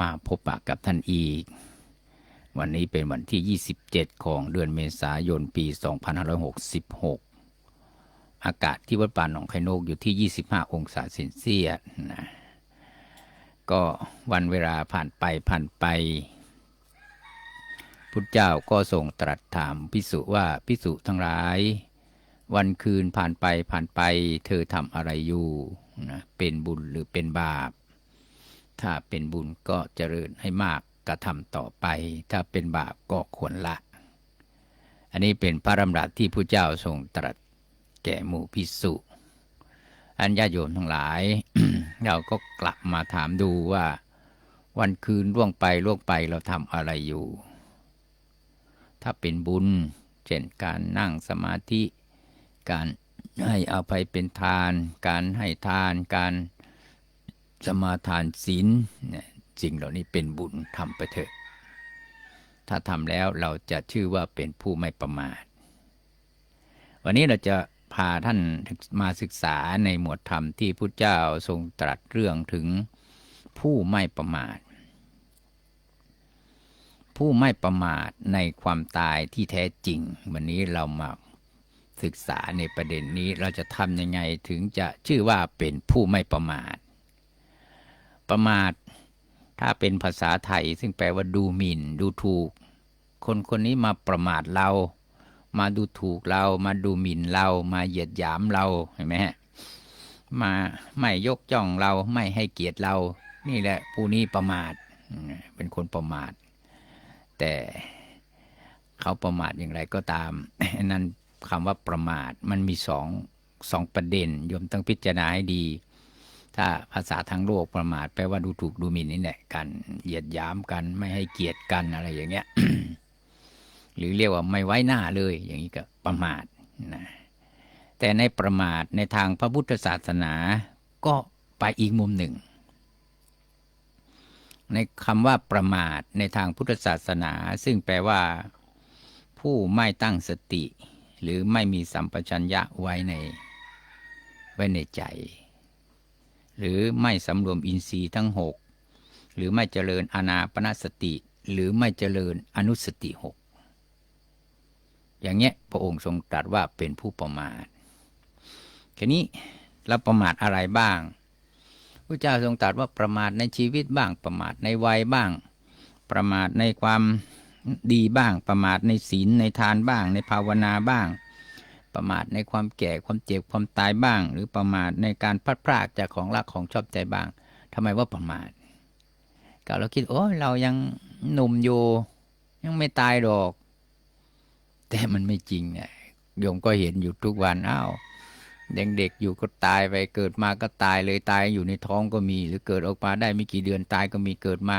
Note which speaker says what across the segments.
Speaker 1: มาพบปะกับท่านอีก วันนี้เป็นวันที่ 27 ของเดือนเมษายนปี 2566 อากาศที่วัดป่าหนองไคโนกอยู่ที่ 25 องศาเซนเซียสนะก็วันเวลาผ่านไปผ่านไป พุทธเจ้าก็ทรงตรัสถามพิสุว่าพิสุทั้งหลาย วันคืนผ่านไปผ่านไป เธอทำอะไรอยู่นะเป็นบุญหรือเป็นบาป ถ้าเป็นบุญก็เจริญให้มากกระทำต่อไป ถ้าเป็นบาปก็ควรละ อันนี้เป็นพระดำรัสที่พระเจ้าทรงตรัสแก่หมู่พิสุอันญาโยมทั้งหลาย เราก็กลับมาถามดูว่า วันคืนล่วงไปล่วงไปเราทำอะไรอยู่ ถ้าเป็นบุญ เช่นการนั่งสมาธิ การให้อภัยเป็นทาน การให้ทาน การ สมาทานศีลสิ่งเหล่านี้เป็นบุญทำไปเถอะ ถ้าทำแล้วเราจะชื่อว่าเป็นผู้ไม่ประมาท วันนี้เราจะพาท่านมาศึกษาในหมวดธรรมที่พุทธเจ้าทรงตรัสเรื่องถึงผู้ไม่ประมาท ผู้ไม่ประมาทในความตายที่แท้จริง วันนี้เรามาศึกษาในประเด็นนี้เราจะทำยังไงถึงจะชื่อว่าเป็นผู้ไม่ประมาท ประมาท ถ้าเป็นภาษาไทย ซึ่งแปลว่าดูหมิ่น ดูถูก คนคนนี้มาประมาทเรา มาดูถูกเรา มาดูหมิ่นเรา มาเหยียดหยามเราเห็นไหมฮะมาไม่ยกย่องเราไม่ให้เกียรติเรา นี่แหละผู้นี้ประมาทเป็นคนประมาท แต่เขาประมาทอย่างไรก็ตาม นั่นคำว่าประมาทมันมีสองสองประเด็นโยมต้องพิจารณาให้ดี ถ้าภาษาทางโลกประมาทแปลว่าดูถูกดูหมิ่นนี่แหละกันเหยียดหยามกันไม่ให้เกียรติกันอะไรอย่างเงี้ยหรือเรียกว่าไม่ไว้หน้าเลย อย่างนี้ก็ประมาทนะแต่ในประมาทในทางพระพุทธศาสนาก็ไปอีกมุมหนึ่ง ในคำว่าประมาทในทางพุทธศาสนา ซึ่งแปลว่า ผู้ไม่ตั้งสติ หรือไม่มีสัมปชัญญะไว้ในไว้ในใจ หรือไม่สำรวมอินทรีย์ทั้งหกหรือไม่เจริญอานาปนสติ หรือไม่เจริญอนุสติหกอย่างเงี้ยพระองค์ทรงตรัสว่าเป็นผู้ประมาททีนี้เราประมาทอะไรบ้างพระเจ้าทรงตรัสว่าประมาทในชีวิตบ้าง ประมาทในวัยบ้าง ประมาทในความดีบ้าง ประมาทในศีลในทานบ้าง ในภาวนาบ้าง ประมาทในความแก่ความเจ็บความตายบ้าง หรือประมาทในการพลัดพรากจากของรักของชอบใจบ้างทำไมว่าประมาทก็เราคิดโอ้เรายังหนุ่มอยู่ ยังไม่ตายหรอก แต่มันไม่จริงเนี่ยโยมก็เห็นอยู่ทุกวันอ้าวยังเด็กอยู่ก็ตายไปเกิดมาก็ตายเลยตายอยู่ในท้องก็มี หรือเกิดออกมาได้ไม่กี่เดือนตายก็มีเกิดมา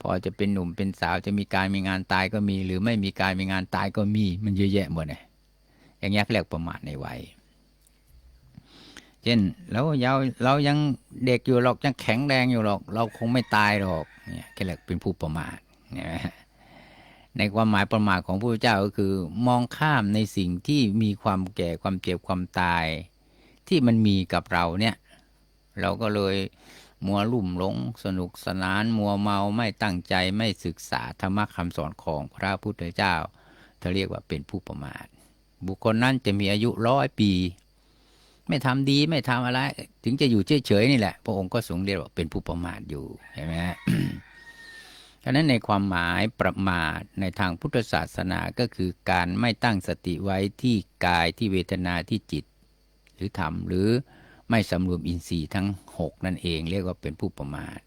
Speaker 1: พอจะเป็นหนุ่มเป็นสาวจะมีการมีงานตายก็มี หรือไม่มีการมีงานตายก็มี มันเยอะแยะหมดเลย อย่างนี้เรียกประมาทในวัยเช่นเราเราเรายังเด็กอยู่หรอกยังแข็งแรงอยู่หรอก เราคงไม่ตายหรอกเนี่ยเรียกเป็นผู้ประมาทในความหมายประมาทของพระเจ้าก็คือ มองข้ามในสิ่งที่มีความแก่ความเจ็บความตาย ที่มันมีกับเราเนี่ย เราก็เลยมัวลุ่มหลง สนุกสนาน มัวเมาไม่ตั้งใจไม่ศึกษาธรรมะคำสอนของพระพุทธเจ้าเขาเรียกว่าเป็นผู้ประมาท บุคคลนั้นจะมีอายุร้อยปี ไม่ทำดีไม่ทำอะไร ถึงจะอยู่เฉยๆนี่แหละ พระองค์ก็ทรงเรียกว่าเป็นผู้ประมาทอยู่เห็นไหมฉะนั้นในความหมายประมาทในทางพุทธศาสนาก็คือการไม่ตั้งสติไว้ที่กายที่เวทนาที่จิต หรือธรรมหรือไม่สำรวมอินทรีย์ทั้งหกนั่นเองเรียกว่าเป็นผู้ประมาท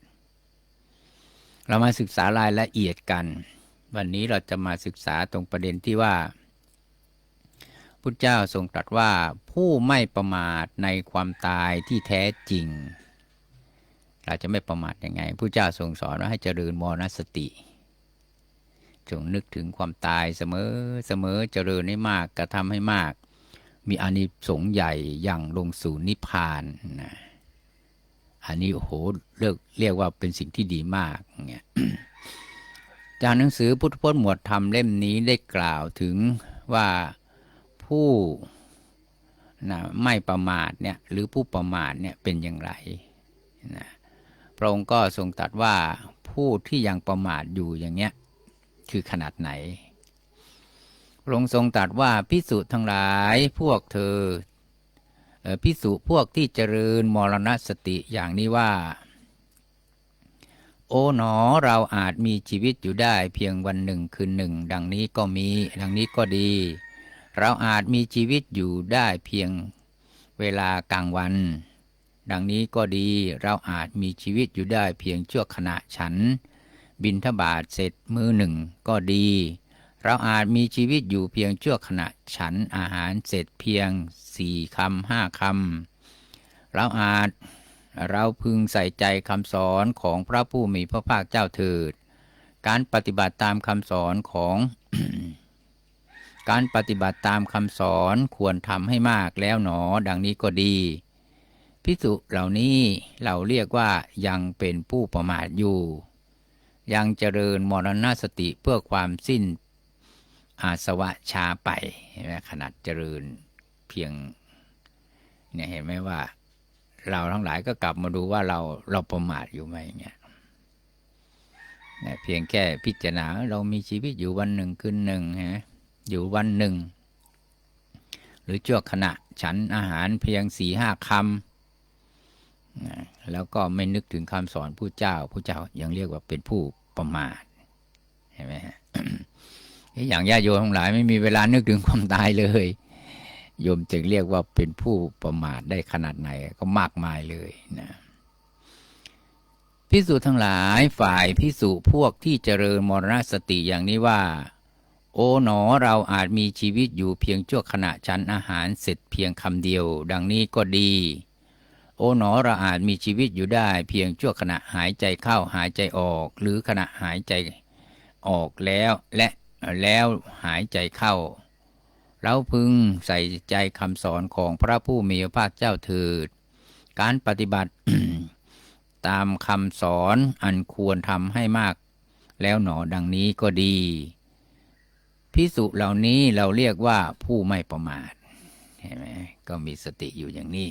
Speaker 1: เรามาศึกษารายละเอียดกัน วันนี้เราจะมาศึกษาตรงประเด็นที่ว่า พุทธเจ้าทรงตรัสว่าผู้ไม่ประมาทในความตายที่แท้จริง เราจะไม่ประมาทยังไงพระเจ้าทรงสอนว่าให้เจริญมรณสติ จงนึกถึงความตายเสมอเสมอเจริญให้มากกระทำให้มาก มีอานิสงส์ใหญ่อย่างลงสู่นิพพานนะอันนี้โอ้โหเรียกเรียกว่าเป็นสิ่งที่ดีมากเงี้ยจากหนังสือพุทธพจน์หมวดธรรมเล่มนี้ได้กล่าวถึงว่า ผู้นะไม่ประมาทเนี่ยหรือผู้ประมาทเนี่ยเป็นอย่างไรนะพระองค์ก็ทรงตรัสว่าผู้ที่ยังประมาทอยู่อย่างเนี้ยคือขนาดไหน พระองค์ทรงตรัสว่าพิสุทั้งหลายพวกเธอเอ่อพิสุพวกที่เจริญมรณสติอย่างนี้ว่า โอ๋หนอเราอาจมีชีวิตอยู่ได้เพียงวันหนึ่งคืนหนึ่ง ดังนี้ก็มี ดังนี้ก็ดี เราอาจมีชีวิตอยู่ได้เพียงเวลากลางวัน ดังนี้ก็ดีเราอาจมีชีวิตอยู่ได้เพียงชั่วขณะฉัน บินทบาทเสร็จมือหนึ่งก็ดี เราอาจมีชีวิตอยู่เพียงชั่วขณะฉันอาหารเสร็จเพียงสี่คำห้าคำเราอาจเราพึงใส่ใจคำสอนของพระผู้มีพระภาคเจ้าเถิด การปฏิบัติตามคำสอนของ การปฏิบัติตามคำสอนควรทำให้มากแล้วหนอ ดังนี้ก็ดี พิสุเหล่านี้เราเรียกว่ายังเป็นผู้ประมาทอยู่ ยังเจริญมรณสติเพื่อความสิ้นอาสวะชาไปเห็นไหมขนาดเจริญเพียงเนี่ยเห็นไหมว่า เราทั้งหลายก็กลับมาดูว่าเราเราประมาทอยู่ไหมเนี่ยเนี่ยเพียงแค่พิจารณาเรามีชีวิตอยู่วันหนึ่งคืนหนึ่งฮะ อยู่วันหนึ่ง หรือชั่วขณะฉันอาหารเพียงสี่ห้าคำแล้วก็ไม่นึกถึงคำสอนผู้เจ้าผู้เจ้ายังเรียกว่าเป็นผู้ประมาทเห็นไหมฮะอย่างญาติโยมทั้งหลายไม่มีเวลานึกถึงความตายเลยโยมจึงเรียกว่าเป็นผู้ประมาทได้ขนาดไหนก็มากมายเลยนะพิสูจทั้งหลายฝ่ายพิสูจพวกที่เจริญมรณสติอย่างนี้ว่า โอ๋หนอเราอาจมีชีวิตอยู่เพียงชั่วขณะฉันอาหารเสร็จเพียงคำเดียว ดังนี้ก็ดี โอ๋หนอเราอาจมีชีวิตอยู่ได้เพียงชั่วขณะหายใจเข้าหายใจออก หรือขณะหายใจออกแล้วและแล้วหายใจเข้า เราพึงใส่ใจคำสอนของพระผู้มีพระภาคเจ้าเถิด การปฏิบัติตามคำสอนอันควรทำให้มาก แล้วหนอดังนี้ก็ดี พิสุเหล่านี้เราเรียกว่าผู้ไม่ประมาทเห็นไหมก็มีสติอยู่อย่างนี้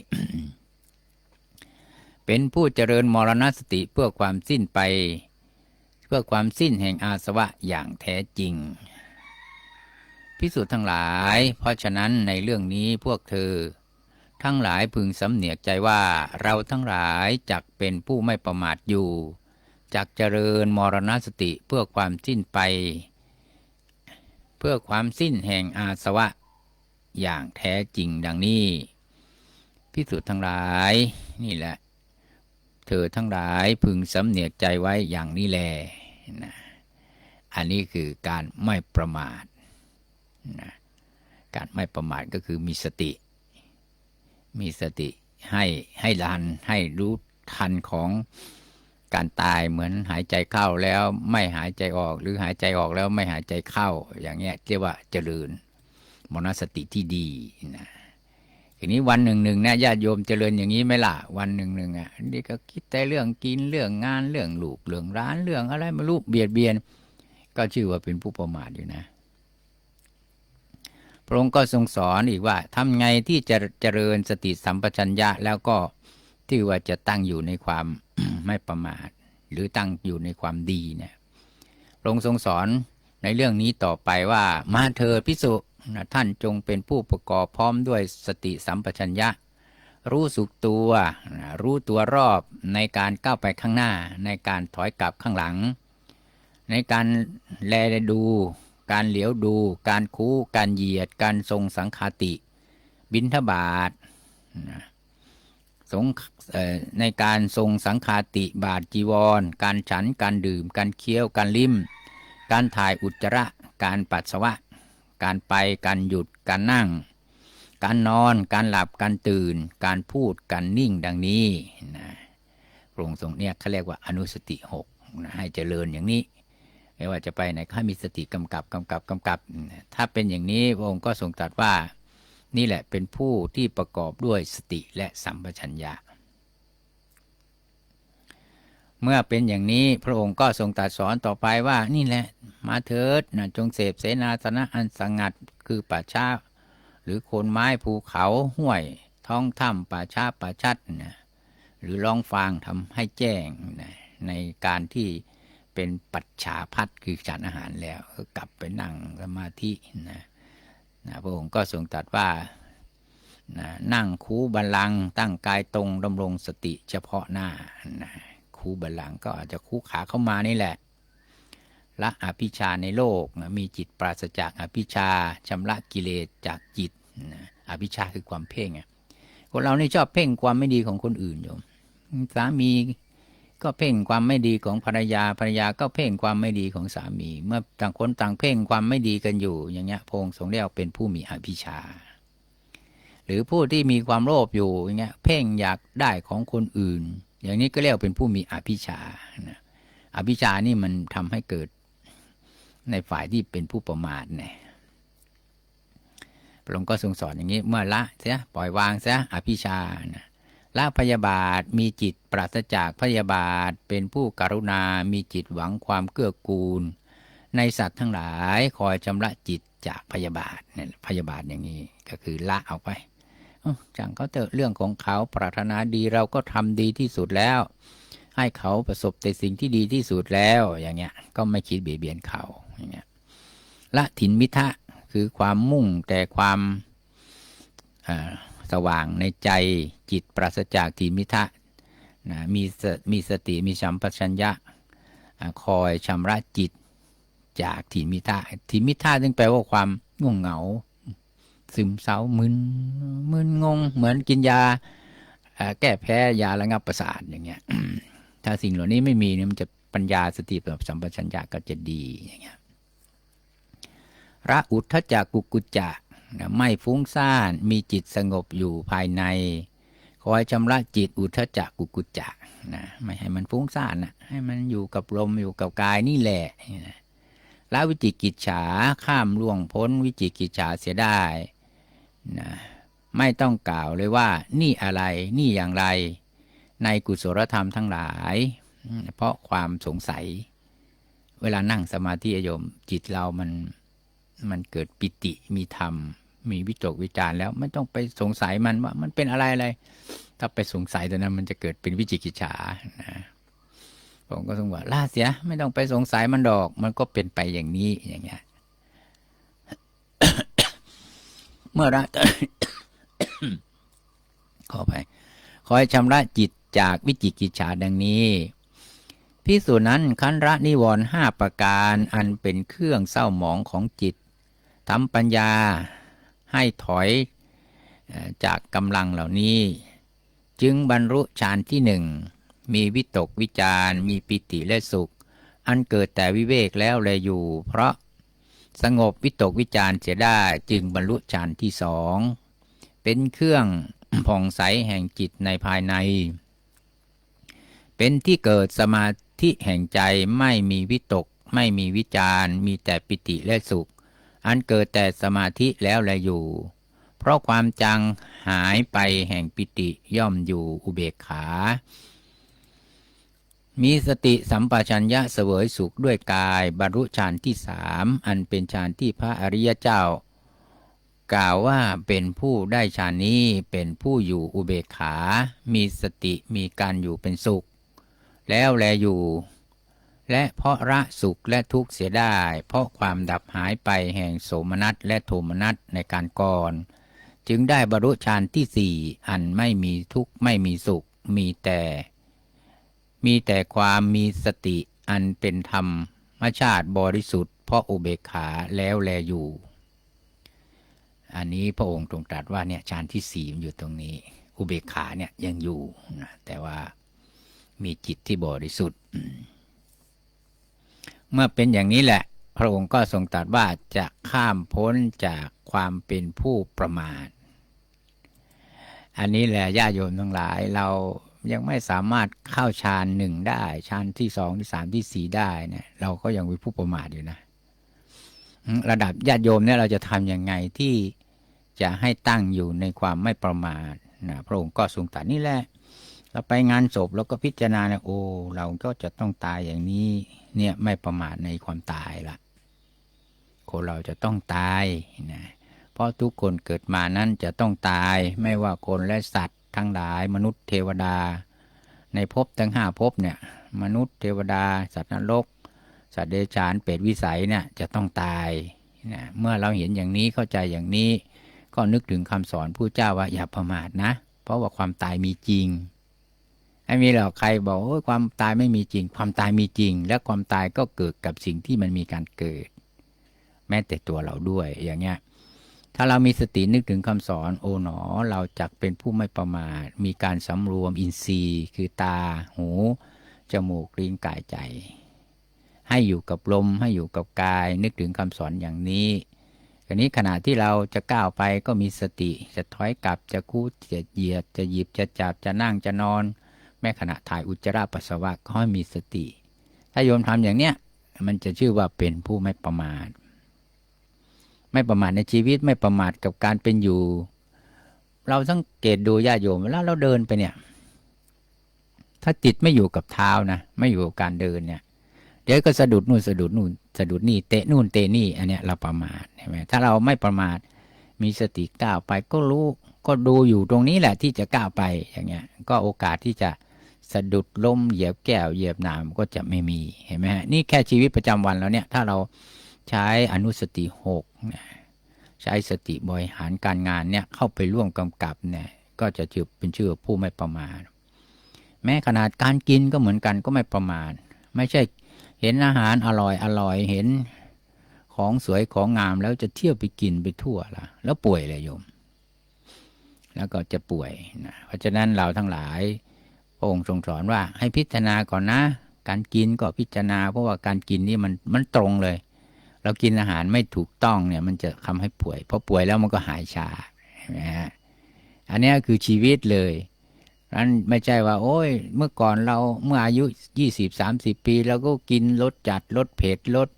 Speaker 1: เป็นผู้เจริญมรณสติเพื่อความสิ้นไป เพื่อความสิ้นแห่งอาสวะอย่างแท้จริงพิสูจน์ทั้งหลาย เพราะฉะนั้นในเรื่องนี้พวกเธอ ทั้งหลายพึงสำเนียกใจว่าเราทั้งหลายจักเป็นผู้ไม่ประมาทอยู่จักเจริญมรณสติเพื่อความสิ้นไป เพื่อความสิ้นแห่งอาสวะ อย่างแท้จริงดังนี้ พิสูจน์ทั้งหลายนี่แหละ เธอทั้งหลายพึงสำเนียกใจไว้อย่างนี้แลนะอันนี้คือการไม่ประมาทนะการไม่ประมาทก็คือมีสติ มีสติให้ให้ทันให้รู้ทันของ การตายเหมือนหายใจเข้าแล้วไม่หายใจออกหรือหายใจออกแล้วไม่หายใจเข้า อย่างเงี้ยเรียกว่าเจริญมรณสติที่ดีนะทีนี้วันหนึ่งหนึ่งนี่ยญาติโยมเจริญอย่างนี้ไหมล่ะ วันหนึ่งหนึ่งอะนี่ก็คิดแต่เรื่องกินเรื่องงานเรื่องลูกเรื่องร้านเรื่องอะไรไม่รู้เบียดเบียน ก็ชื่อว่าเป็นผู้ประมาทอยู่นะ พระองค์ก็ทรงสอนอีกว่าทำไงที่จะเจริญสติสัมปชัญญะแล้วก็ ที่ว่าจะตั้งอยู่ในความไม่ประมาท หรือตั้งอยู่ในความดีเนี่ยพระองค์ทรงสอนในเรื่องนี้ต่อไปว่ามาเธอพิสุนะท่านจงเป็นผู้ประกอบพร้อมด้วยสติสัมปชัญญะ รู้สึกตัวนะรู้ตัวรอบในการก้าวไปข้างหน้า ในการถอยกลับข้างหลัง ในการแลดู การเหลียวดู การคู้ การเหยียด การทรงสังคาติ บินทบาทนะ สงในการทรงสังคาติบาทจีวร การฉัน การดื่ม การเคี้ยว การลิ้ม การถ่ายอุจจาระ การปัสสาวะ การไป การหยุด การนั่ง การนอน การหลับ การตื่น การพูด การนิ่งดังนี้นะพระองค์ทรงเนี่ยเขาเรียกว่าอนุสติหกนะให้เจริญอย่างนี้ ไม่ว่าจะไปไหนข้ามีสติกำกับกำกับกำกับ ถ้าเป็นอย่างนี้พระองค์ก็ทรงตรัสว่า นี่แหละเป็นผู้ที่ประกอบด้วยสติและสัมปชัญญะ เมื่อเป็นอย่างนี้พระองค์ก็ทรงตรัสสอนต่อไปว่านี่แหละมาเถิดนะจงเสพเสนาสนะอันสงัดคือป่าช้าหรือโคนไม้ภูเขาห้วย ท้องถ้ำป่าช้าป่าชัดนะหรือลองฟางทำให้แจ้งนะในการที่เป็นปัจฉาพัดคือฉันอาหารแล้วก็กลับไปนั่งสมาธินะ นะพระองค์ก็ทรงตรัสว่านะนั่งคูบัลลังตั้งกายตรงดำรงสติเฉพาะหน้านะคูบัลลังก็อาจจะคูขาเข้ามานี่แหละละอภิชาในโลกนะมีจิตปราศจากอภิชาชำระกิเลสจากจิตนะอภิชาคือความเพ่งคนเรานี่ชอบเพ่งความไม่ดีของคนอื่นโยมสามี ก็เพ่งความไม่ดีของภรรยาภรรยาก็เพ่งความไม่ดีของสามี เมื่อต่างคนต่างเพ่งความไม่ดีกันอยู่ อย่างเงี้ยพงค์ทรงเรียกเป็นผู้มีอภิชา หรือผู้ที่มีความโลภอยู่อย่างเงี้ยเพ่งอยากได้ของคนอื่น อย่างนี้ก็เรียกเป็นผู้มีอภิชานะอภิชานี่มันทำให้เกิดในฝ่ายที่เป็นผู้ประมาทเนี่ยพระองค์ก็ทรงสอนอย่างนี้ เมื่อละเสียปล่อยวางเสียอภิชานะ ละพยาบาทมีจิตปราศจากพยาบาท เป็นผู้กรุณา มีจิตหวังความเกื้อกูล ในสัตว์ทั้งหลายคอยชำระจิตจากพยาบาทเนี่ยพยาบาทอย่างนี้ก็คือละเอาไปจังเขาเถอะเรื่องของเขาปรารถนาดีเราก็ทำดีที่สุดแล้ว ให้เขาประสบแต่สิ่งที่ดีที่สุดแล้วอย่างเงี้ยก็ไม่คิดเบียดเบียนเขาอย่างเงี้ยละถินมิทะคือความมุ่งแต่ความอ่า สว่างในใจจิตปราศจากถิมิทะนะมีมีสติมีสัมปชัญญะคอยชำระจิตจากถิมิทะถิมิทะซึ่งแปลว่าความง่วงเหงา ซึมเศร้ามึนมึนงง เหมือนกินยาแก้แพ้ยาระงับประสาทอย่างเงี้ยถ้าสิ่งเหล่านี้ไม่มีเนี่ยมันจะปัญญาสติแบบสัมปชัญญะก็จะดีอย่างเงี้ยระอุทธจักกุกุจจะ ไม่ฟุ้งซ่านมีจิตสงบอยู่ภายใน คอยชำระจิตอุทจักกุกุจจะนะไม่ให้มันฟุ้งซ่านนะให้มันอยู่กับลมอยู่กับกายนี่แหละนะละวิจิกิจฉาข้ามล่วงพ้นวิจิกิจฉาเสียได้นะไม่ต้องกล่าวเลยว่า นี่อะไรนี่อย่างไร ในกุศลธรรมทั้งหลาย เพราะความสงสัย เวลานั่งสมาธิโยมจิตเรามันมันเกิดปิติมีธรรม มีวิจกวิจารแล้วไม่ต้องไปสงสัยมันว่ามันเป็นอะไรอะไร ถ้าไปสงสัยตอนนั้นมันจะเกิดเป็นวิจิกิจฉานะผมก็ต้องว่าล่าเสีย ไม่ต้องไปสงสัยมันดอก มันก็เป็นไปอย่างนี้อย่างเงี้ยเมื่อละขอไปคอยชำระจิตจากวิจิกิจฉาดังนี้พิสูจนั้นคันระนิวรณ์ห้าประการอันเป็นเครื่องเศร้าหมองของจิตทำปัญญา ให้ถอยจากกำลังเหล่านี้ จึงบรรลุฌานที่หนึ่ง มีวิตกวิจารมีปิติและสุข อันเกิดแต่วิเวกแล้วแลอยู่ เพราะสงบวิตกวิจารเสียได้จึงบรรลุฌานที่สองเป็นเครื่องผ่องใสแห่งจิตในภายใน เป็นที่เกิดสมาธิแห่งใจไม่มีวิตก ไม่มีวิจารมีแต่ปิติและสุข อันเกิดแต่สมาธิแล้วแลอยู่ เพราะความจังหายไปแห่งปิติย่อมอยู่อุเบกขา มีสติสัมปชัญญะเสวยสุขด้วยกาย บรรลุฌานที่สามอันเป็นฌานที่พระอริยเจ้า กล่าวว่าเป็นผู้ได้ฌานนี้เป็นผู้อยู่อุเบกขา มีสติมีการอยู่เป็นสุข แล้วแลอยู่ และเพราะละสุขและทุกข์เสียได้ เพราะความดับหายไปแห่งโสมนัสและโทมนัสในการก่อน จึงได้บรรลุฌานที่สี่อันไม่มีทุกข์ไม่มีสุขมีแต่ มีแต่ความมีสติอันเป็นธรรมมชาติบริสุทธิ์เพราะอุเบกขาแล้วแลอยู่ อันนี้พระองค์ตรงตรัสว่าเนี่ยฌานที่สี่มันอยู่ตรงนี้ อุเบกขาเนี่ยยังอยู่นะแต่ว่ามีจิตที่บริสุทธิ์ เมื่อเป็นอย่างนี้แหละ พระองค์ก็ทรงตรัสว่าจะข้ามพ้นจากความเป็นผู้ประมาท อันนี้แหละญาติโยมทั้งหลายเรายังไม่สามารถเข้าฌานหนึ่งได้ฌานที่สองที่สามที่สี่ได้เนี่ยเราก็ยังเป็นผู้ประมาทอยู่นะ ระดับญาติโยมเนี่ยเราจะทำยังไงที่จะให้ตั้งอยู่ในความไม่ประมาทนะพระองค์ก็ทรงตรัสนี่แหละ เราไปงานศพแล้วก็พิจารณาเนี่ยโอ้เราก็จะต้องตายอย่างนี้ เนี่ยไม่ประมาทในความตายละคนเราจะต้องตายนะเพราะทุกคนเกิดมานั้นจะต้องตายไม่ว่าคนและสัตว์ ทั้งหลายมนุษย์เทวดา ในภพทั้งห้าภพเนี่ย มนุษย์เทวดา สัตว์นรก สัตว์เดรัจฉานเปรตวิสัยเนี่ยจะต้องตายนะเมื่อเราเห็นอย่างนี้เข้าใจอย่างนี้ ก็นึกถึงคำสอนผู้เจ้าว่าอย่าประมาทนะ เพราะว่าความตายมีจริง ไม่มีหรอกใครบอกโอ้ยความตายไม่มีจริง ความตายมีจริง และความตายก็เกิดกับสิ่งที่มันมีการเกิด แม้แต่ตัวเราด้วยอย่างเงี้ยถ้าเรามีสตินึกถึงคำสอนโอ๋หนอ เราจักเป็นผู้ไม่ประมาทมีการสำรวมอินทรีย์ คือตา หู จมูกลิ้นกายใจ ให้อยู่กับลมให้อยู่กับกาย นึกถึงคำสอนอย่างนี้ทีนี้ขณะที่เราจะก้าวไปก็มีสติ จะถอยกลับจะคู่จะเหยียดจะหยิบจะจับจะนั่งจะนอน แม้ขณะถ่ายอุจจาระปัสสาวะก็ให้มีสติ ถ้าโยมทำอย่างเนี้ยมันจะชื่อว่าเป็นผู้ไม่ประมาท ไม่ประมาทในชีวิตไม่ประมาทกับการเป็นอยู่ เราสังเกตดูญาติโยมเวลาเราเดินไปเนี่ย ถ้าจิตไม่อยู่กับเท้านะไม่อยู่กับการเดินเนี่ย เดี๋ยวก็สะดุดนู่นสะดุดนู่นสะดุดนี่เตะนู่นเตะนี่อันเนี้ยเราประมาทใช่ไหมถ้าเราไม่ประมาทมีสติก้าวไปก็รู้ก็ดูอยู่ตรงนี้แหละที่จะก้าวไปอย่างเงี้ย ก็โอกาสที่จะ สะดุดล้มเหยียบแก้วเหยียบหนามก็จะไม่มีเห็นไหมฮะนี่แค่ชีวิตประจำวันแล้วเนี่ยถ้าเราใช้อนุสติหกใช้สติบริหารการงานเนี่ยเข้าไปร่วมกำกับเนี่ยก็จะชื่อเป็นชื่อผู้ไม่ประมาทแม้ขนาดการกินก็เหมือนกันก็ไม่ประมาทไม่ใช่เห็นอาหารอร่อยอร่อยเห็นของสวยของงามแล้วจะเที่ยวไปกินไปทั่วละแล้วป่วยเลยโยม แล้วก็จะป่วยนะเพราะฉะนั้นเราทั้งหลาย ระองค์ทรงสอนว่าให้พิจารณาก่อนนะ การกินก็พิจารณา เพราะว่าการกินนี่มันมันตรงเลย เรากินอาหารไม่ถูกต้องเนี่ยมันจะทำให้ป่วยพอป่วยแล้วมันก็หายชานไหมฮะอันนี้คือชีวิตเลยนั้นไม่ใช่ว่า โอ้ย เมื่อก่อนเราเมื่ออายุยี่สิบสามสิบปีเราก็กินรสจัดรสเผ็ดรส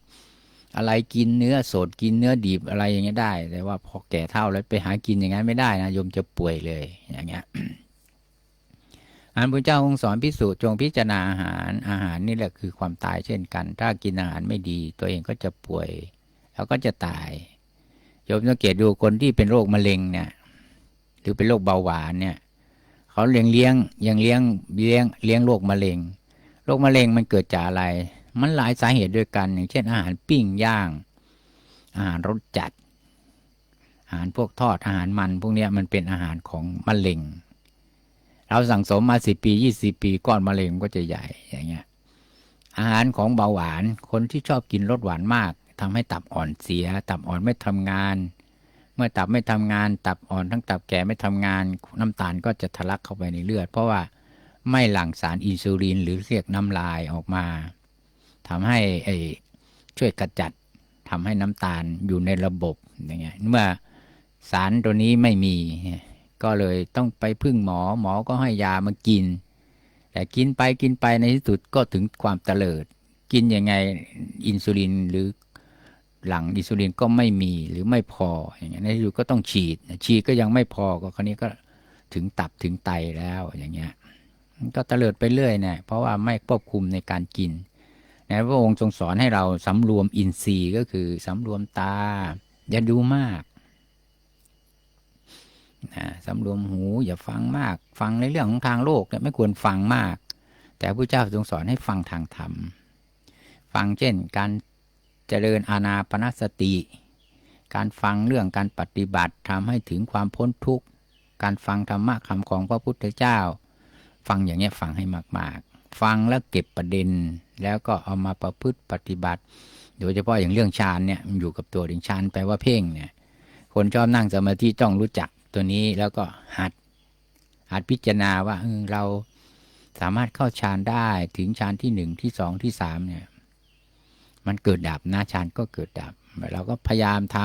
Speaker 1: อะไรกินเนื้อสดกินเนื้อดิบอะไรอย่างเงี้ยได้ แต่ว่าพอแก่เท่าแล้วไปหากินอย่างนั้นไม่ได้นะโยมจะป่วยเลยอย่างเงี้ย อันพระเจ้าองค์สอนพิสูจน์จงพิจารณาอาหาร อาหารนี่แหละคือความตายเช่นกัน ถ้ากินอาหารไม่ดี ตัวเองก็จะป่วย แล้วก็จะตายโยมสังเกตดูคนที่เป็นโรคมะเร็งเนี่ย หรือเป็นโรคเบาหวานเนี่ยเขาเลี้ยงเลี้ยงยังเลี้ยงเลี้ยงเลี้ยงโรคมะเร็งโรคมะเร็งมันเกิดจากอะไร มันหลายสาเหตุด้วยกัน อย่างเช่น อาหารปิ้งย่าง อาหารรสจัด อาหารพวกทอดอาหารมัน พวกนี้มันเป็นอาหารของมะเร็ง เราสั่งสมมาสิปียี่สิปีก้อนมะเร็งก็จะใหญ่อย่างเงี้ย อาหารของเบาหวานคนที่ชอบกินรสหวานมากทำให้ตับอ่อนเสีย ตับอ่อนไม่ทำงาน เมื่อตับไม่ทำงาน ตับอ่อนทั้งตับแก่ไม่ทำงาน น้ำตาลก็จะทะลักเข้าไปในเลือด เพราะว่าไม่หลั่งสารอินซูลินหรือเรียกน้ำลายออกมาทำให้ไอช่วยกระจัดทำให้น้ำตาลอยู่ในระบบอย่างเงี้ยเมื่อสารตัวนี้ไม่มี ก็เลยต้องไปพึ่งหมอหมอก็ให้ยามากิน แต่กินไปกินไปในที่สุดก็ถึงความเตลิด กินยังไงอินซูลินหรือหลังอินซูลินก็ไม่มีหรือไม่พออย่างเงี้ยในที่สุดก็ต้องฉีดฉีดก็ยังไม่พอก็คราวนี้ก็ถึงตับถึงไตแล้วอย่างเงี้ยก็เตลิดไปเรื่อยเนี่ยเพราะว่าไม่ควบคุมในการกินนะพระองค์ทรงสอนให้เราสำรวมอินทรีย์ก็คือสำรวมตา อย่าดูมาก นะสำรวมหูอย่าฟังมาก ฟังในเรื่องของทางโลกเนี่ยไม่ควรฟังมาก แต่พระเจ้าทรงสอนให้ฟังทางธรรม ฟังเช่น การเจริญอาณาปณสติ การฟังเรื่องการปฏิบัติทำให้ถึงความพ้นทุกข์ การฟังธรรมะคำของพระพุทธเจ้า ฟังอย่างเงี้ยฟังให้มาก ๆ ฟังแล้วเก็บประเด็น แล้วก็เอามาประพฤติปฏิบัติ โดยเฉพาะอย่างเรื่องฌานเนี่ยมันอยู่กับตัวเองฌานแปลว่าเพ่งเนี่ยคนชอบนั่งสมาธิต้องรู้จัก ตัวนี้แล้วก็หัดหัดพิจารณาว่าเราสามารถเข้าฌานได้ถึงฌานที่หนึ่งที่สองที่สามเนี่ย มันเกิดดับนะฌานก็เกิดดับ เราก็พยายามท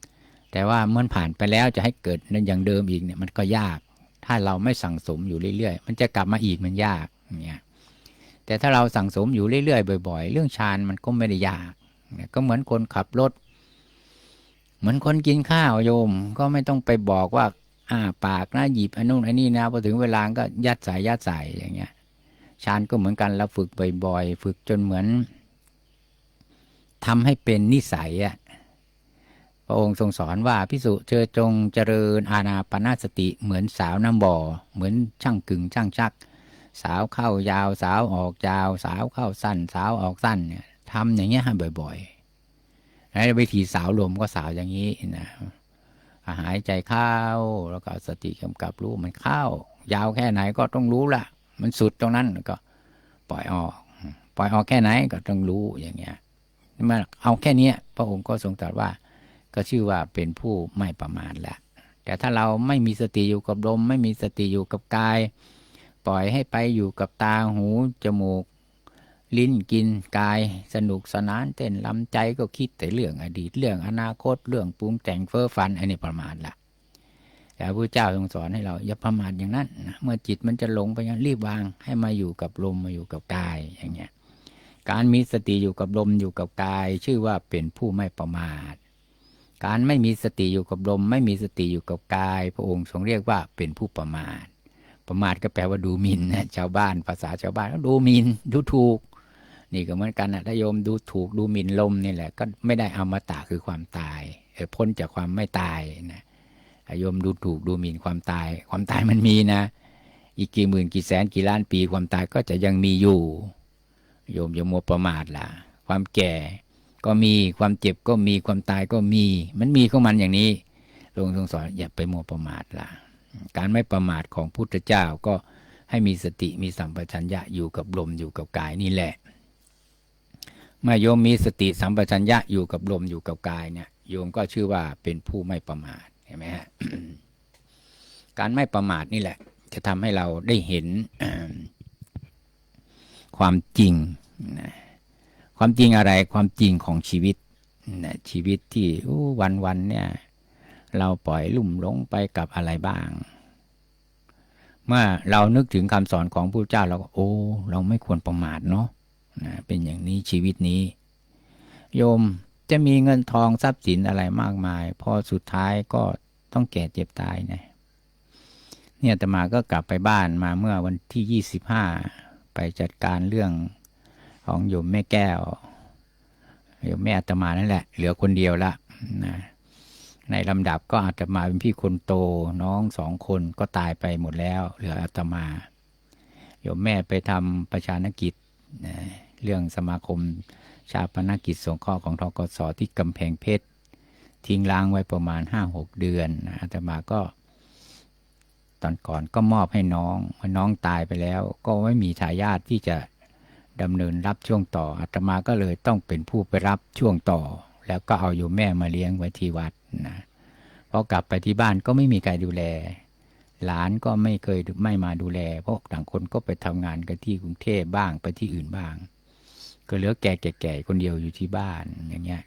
Speaker 1: ำแต่ว่าเมื่อผ่านไปแล้วจะให้เกิดอย่างเดิมอีกเนี่ยมันก็ยาก ถ้าเราไม่สั่งสมอยู่เรื่อยๆ มันจะกลับมาอีกมันยากเนี่ยแต่ถ้าเราสั่งสมอยู่เรื่อยๆ บ่อย ๆ เรื่องฌานมันก็ไม่ได้ยากเนี่ยก็เหมือนคนขับรถ มือนคนกินข้าวโยม ก็ไม่ต้องไปบอกว่าอ่าปากนะหยิบอันนู้นอันนี้นะพอถึงเวลาก็ยัดใส่ยัดใส่อย่างเงี้ยฌานก็เหมือนกันเราฝึกบ่อยๆฝึกจนเหมือนทำให้เป็นนิสัยอะพระองค์ทรงสอนว่าพิสุเธอจงเจริญอาณาปณะสติเหมือนสาวน้ำบ่อ เหมือนช่างกึ่งช่างชัก สาวเข้ายาวสาวออกยาว สาวเข้าสั้น สาวออกสั้นเนี่ยทำอย่างเงี้ยบ่อยๆ ววิธีสาวลมก็สาวอย่างนี้นะหายใจเข้าแล้วก็สติกำกับรู้มันเข้ายาวแค่ไหนก็ต้องรู้ละมันสุดตรงนั้นก็ปล่อยออก ปล่อยออกแค่ไหนก็ต้องรู้อย่างเงี้ยมันเอาแค่นี้พระองค์ก็ทรงตรัสว่า ก็ชื่อว่าเป็นผู้ไม่ประมาทแหละแต่ถ้าเราไม่มีสติอยู่กับลม ไม่มีสติอยู่กับกาย ปล่อยให้ไปอยู่กับตาหูจมูก ลิ้นกินกายสนุกสนานเต้นลำใจก็คิดแต่เรื่องอดีตเรื่องอนาคตเรื่องปรุงแต่งเฟ้อฟันอันนี้ประมาทละแต่พระเจ้าทรงสอนให้เราอย่าประมาทอย่างนั้นนะเมื่อจิตมันจะหลงไปอย่างนั้นรีบวางให้มาอยู่กับลมมาอยู่กับกายอย่างเงี้ยการมีสติอยู่กับลมอยู่กับกาย ชื่อว่าเป็นผู้ไม่ประมาท การไม่มีสติอยู่กับลม ไม่มีสติอยู่กับกาย พระองค์ทรงเรียกว่าเป็นผู้ประมาทประมาทก็แปลว่าดูหมิ่นนะชาวบ้านภาษาชาวบ้านก็ดูหมิ่นดูถูก นี่ก็เหมือนกันนะถ้าโยมดูถูกดูหมิ่นลมนี่แหละ ก็ไม่ได้อมตะคือความตายเออพ้นจากความไม่ตายนะโยมดูถูกดูหมิ่นความตาย ความตายมันมีนะ อีกกี่หมื่นกี่แสนกี่ล้านปี ความตายก็จะยังมีอยู่ โยมอย่ามัวประมาทล่ะ ความแก่ก็มีความเจ็บก็มีความตายก็มี มันมีของมันอย่างนี้หลวงทรงสอนอย่าไปมัวประมาทล่ะ การไม่ประมาทของพุทธเจ้าก็ให้มีสติมีสัมปชัญญะอยู่กับลมอยู่กับกายนี่แหละ เมื่อโยมมีสติสัมปชัญญะอยู่กับลมอยู่กับกายเนี่ยโยมก็ชื่อว่าเป็นผู้ไม่ประมาทเห็นไหมฮะการไม่ประมาทนี่แหละ จะทำให้เราได้เห็นความจริงนะความจริงอะไรความจริงของชีวิตนะชีวิตที่วันวันๆเนี่ย เราปล่อยลุ่มหลงไปกับอะไรบ้าง เมื่อเรานึกถึงคำสอนของพระเจ้าเราก็โอ้ เราไม่ควรประมาทเนาะ เป็นอย่างนี้ชีวิตนี้ โยมจะมีเงินทองทรัพย์สินอะไรมากมาย พอสุดท้ายก็ต้องแก่เจ็บตายนะเนี่ยแต่มาก็กลับไปบ้านมาเมื่อวันที่ยี่สิบห้าไปจัดการเรื่องของโยมแม่แก้วโยมแม่อาตมานั่นแหละ เหลือคนเดียวละนะในลำดับก็อาตมาเป็นพี่คนโตน้องสองคนก็ตายไปหมดแล้ว เหลืออาตมาโยมแม่ไปทำประชานกิจนะ เรื่องสมาคมชาปนกิจสงเคราะห์ของทกสที่กำแพงเพชร ทิ้งล้างไว้ประมาณห้าหกเดือนอาตมาก็ ตอนก่อนก็มอบให้น้องเมื่อน้องตายไปแล้ว ก็ไม่มีทายาทที่จะดำเนินรับช่วงต่ออาตมาก็เลยต้องเป็นผู้ไปรับช่วงต่อ แล้วก็เอาโยมแม่มาเลี้ยงไว้ที่วัดนะพอกลับไปที่บ้านก็ไม่มีใครดูแล หลานก็ไม่เคยไม่มาดูแล เพราะต่างคนก็ไปทำงานกันที่กรุงเทพบ้างไปที่อื่นบ้าง ก็เหลือแก่ๆๆคนเดียวอยู่ที่บ้านอย่างเงี้ย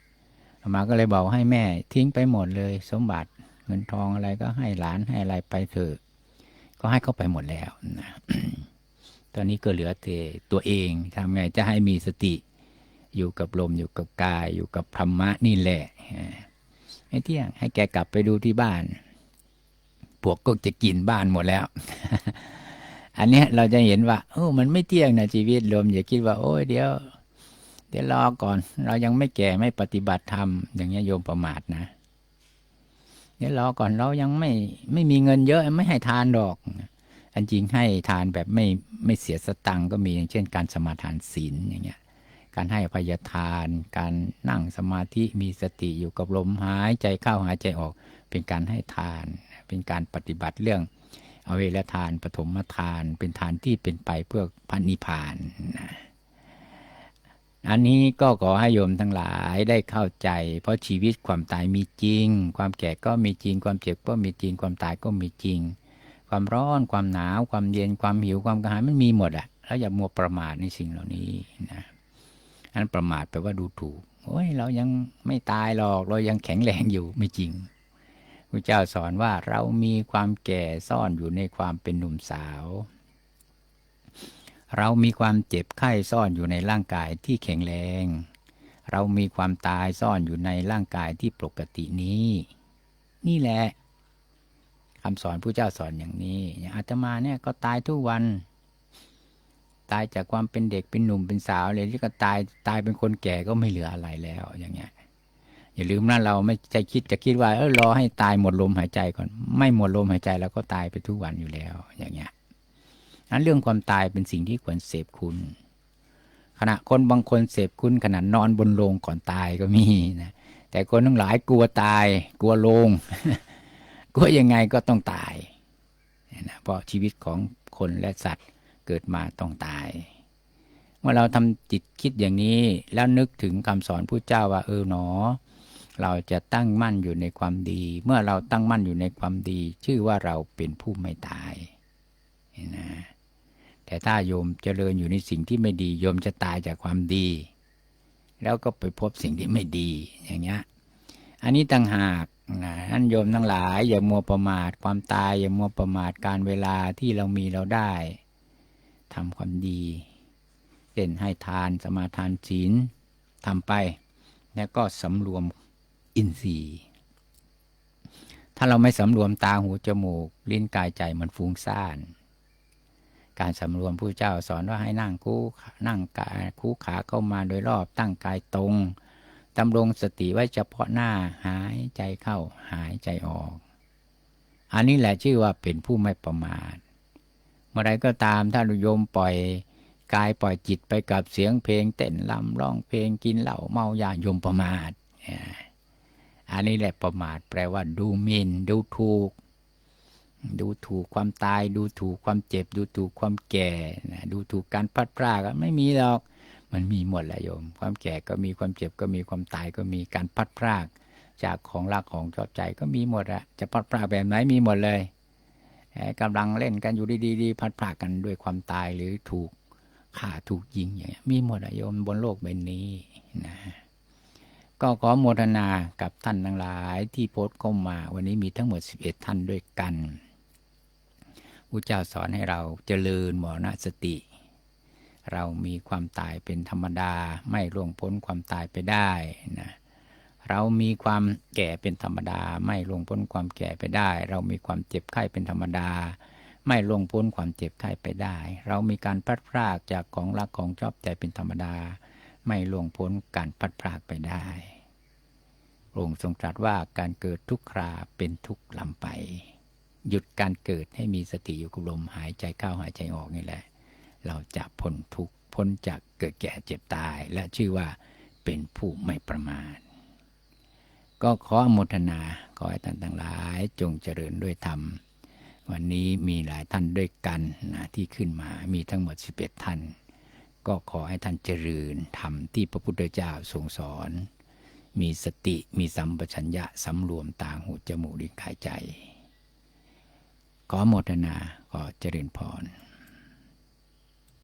Speaker 1: อามาก็เลยบอกให้แม่ทิ้งไปหมดเลย สมบัติเงินทองอะไรก็ให้หลานให้อะไรไปเถอะ ก็ให้เขาไปหมดแล้วนะตอนนี้ก็เหลือแต่ตัวเองทำไงจะให้มีสติ อยู่กับลมอยู่กับกาย อยู่กับธรรมะนี่แหละให้เที่ยงให้แกกลับไปดูที่บ้านพวกก็จะกินบ้านหมดแล้ว อันเนี้ยเราจะเห็นว่าโอ้มันไม่เที่ยงนะชีวิตลมอย่าคิดว่า โอ้ยเดี๋ยว เดี๋ยวรอก่อน เรายังไม่แก่ไม่ปฏิบัติธรรมอย่างเงี้ยโยมประมาทนะเดี๋ยวรอก่อนเรายังไม่ไม่มีเงินเยอะไม่ให้ทานดอก อันจริงให้ทานแบบไม่ไม่เสียสตังก็มีอย่างเช่น การสมาทานศีลอย่างเงี้ยการให้อภัยทาน การนั่งสมาธิมีสติอยู่กับลมหายใจเข้าหายใจออก เป็นการให้ทาน เป็นการปฏิบัติเรื่องเอาเวลทานปฐมทาน เป็นทานที่เป็นไปเพื่อพันนิพพานนะ อันนี้ก็ขอให้โยมทั้งหลายได้เข้าใจ เพราะชีวิตความตายมีจริง ความแก่ก็มีจริง ความเจ็บก็มีจริง ความตายก็มีจริง ความร้อน ความหนาว ความเย็น ความหิว ความกระหาย มันมีหมดอะแล้วอย่ามัวประมาทในสิ่งเหล่านี้นะ อันประมาทแปลว่าดูถูก โอ้ย เรายังไม่ตายหรอก เรายังแข็งแรงอยู่ ไม่จริงพระเจ้าสอนว่าเรามีความแก่ซ่อนอยู่ในความเป็นหนุ่มสาว เรามีความเจ็บไข้ซ่อนอยู่ในร่างกายที่แข็งแรง เรามีความตายซ่อนอยู่ในร่างกายที่ปกตินี้ นี่แหละคำสอนผู้เจ้าสอนอย่างนี้อย่างอาตมาเนี่ยก็ตายทุกวัน ตายจากความเป็นเด็กเป็นหนุ่มเป็นสาวเลยที่ก็ตายตายเป็นคนแก่ก็ไม่เหลืออะไรแล้วอย่างเงี้ยอย่าลืมนะเราไม่ใจคิดจะคิดว่าเออรอให้ตายหมดลมหายใจก่อน ไม่หมดลมหายใจแล้วก็ตายไปทุกวันอยู่แล้ว อย่างเงี้ย นั้นเรื่องความตายเป็นสิ่งที่ควรเสพคุณ ขณะคนบางคนเสพคุณขนาดนอนบนโลงก่อนตายก็มีนะ แต่คนทั้งหลายกลัวตาย กลัวโลง กลัวยังไงก็ต้องตายนะเพราะชีวิตของคนและสัตว์เกิดมาต้องตาย เมื่อเราทำจิตคิดอย่างนี้แล้วนึกถึงคำสอนผู้เจ้าว่าเออหนอ เราจะตั้งมั่นอยู่ในความดี เมื่อเราตั้งมั่นอยู่ในความดี ชื่อว่าเราเป็นผู้ไม่ตายนะ แต่ถ้าโยมเจริญอยู่ในสิ่งที่ไม่ดีโยมจะตายจากความดี แล้วก็ไปพบสิ่งที่ไม่ดีอย่างเงี้ยอันนี้ต่างหากนะท่านโยมทั้งหลาย อย่ามัวประมาทความตาย อย่ามัวประมาทการเวลาที่เรามีเราได้ทำความดีเช่นให้ทานสมาทานศีลทำไป แล้วก็สำรวมอินทรีย์ถ้าเราไม่สำรวมตาหูจมูก ลิ้นกายใจมันฟุ้งซ่าน การสำรวมผู้เจ้าสอนว่าให้นั่งคู่นั่งกายคู่ขาเข้ามาโดยรอบตั้งกายตรงดำรงสติไว้เฉพาะหน้าหายใจเข้าหายใจออก อันนี้แหละชื่อว่าเป็นผู้ไม่ประมาท เมื่อไรก็ตามถ้าโยมปล่อยกายปล่อยจิตไปกับเสียงเพลงเต้นลำร้องเพลงกินเหล้าเมายาโยมประมาท อันนี้แหละประมาทแปลว่าดูหมินดูถูก ดูถูกความตาย ดูถูกความเจ็บ ดูถูกความแก่นะดูถูกการพลัดพรากไม่มีหรอก มันมีหมดแหละโยม ความแก่ก็มีความเจ็บก็มีความตายก็มีการพลัดพราก จากของรักของชอบใจก็มีหมดอะจะพลัดพรากแบบไหนมีหมดเลยแหมกำลังเล่นกันอยู่ดีๆพลัดพรากกันด้วยความตายหรือถูกฆ่าถูกยิงอย่างเงี้ยมีหมดอะโยมบนโลกใบนี้นะก็ขอโมทนากับท่านทั้งหลายที่โพสต์เข้ามา วันนี้มีทั้งหมด 11 ท่านด้วยกัน พระเจ้าสอนให้เราเจริญมรณสติ เรามีความตายเป็นธรรมดา ไม่ล่วงพ้นความตายไปได้นะเรามีความแก่เป็นธรรมดา ไม่ล่วงพ้นความแก่ไปได้ เรามีความเจ็บไข้เป็นธรรมดา ไม่ล่วงพ้นความเจ็บไข้ไปได้ เรามีการพลัดพรากจากของรักของชอบใจเป็นธรรมดา ไม่ล่วงพ้นการพลัดพรากไปได้องค์ทรงตรัสว่าการเกิดทุกคราเป็นทุกลำไป หยุดการเกิดให้มีสติอยู่กับลมหายใจเข้าหายใจออกนี่แหละ เราจะพ้นทุกพ้นจากเกิดแก่เจ็บตาย และชื่อว่าเป็นผู้ไม่ประมาทก็ขออนุโมทนาขอให้ท่านทั้งหลายจงเจริญด้วยธรรม วันนี้มีหลายท่านด้วยกันนะที่ขึ้นมามีทั้งหมด 11 ท่าน ก็ขอให้ท่านเจริญธรรมที่พระพุทธเจ้าทรงสอน มีสติมีสัมปชัญญะสำรวมตาหูจมูกลิ้นกายใจ ขอโมทนาขอเจริญพร